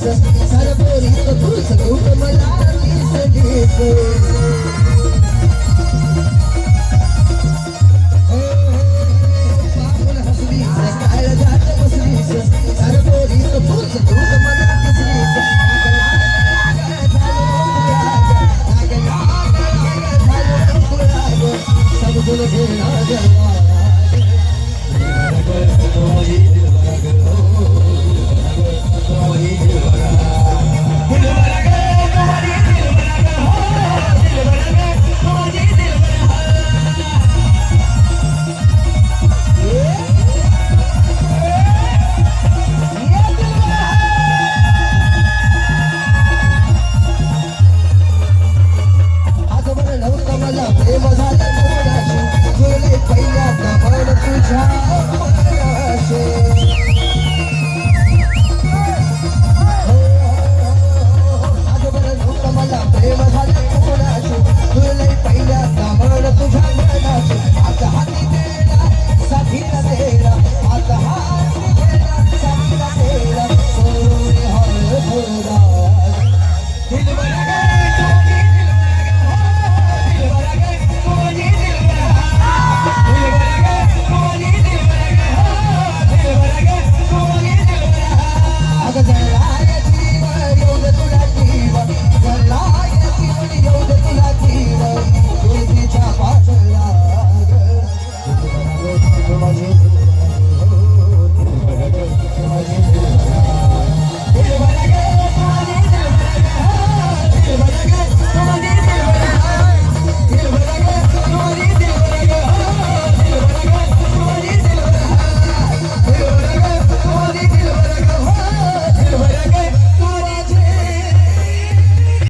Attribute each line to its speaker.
Speaker 1: Sara por મજા એ બધા જોઈ પૈયા કમાડ પૂછા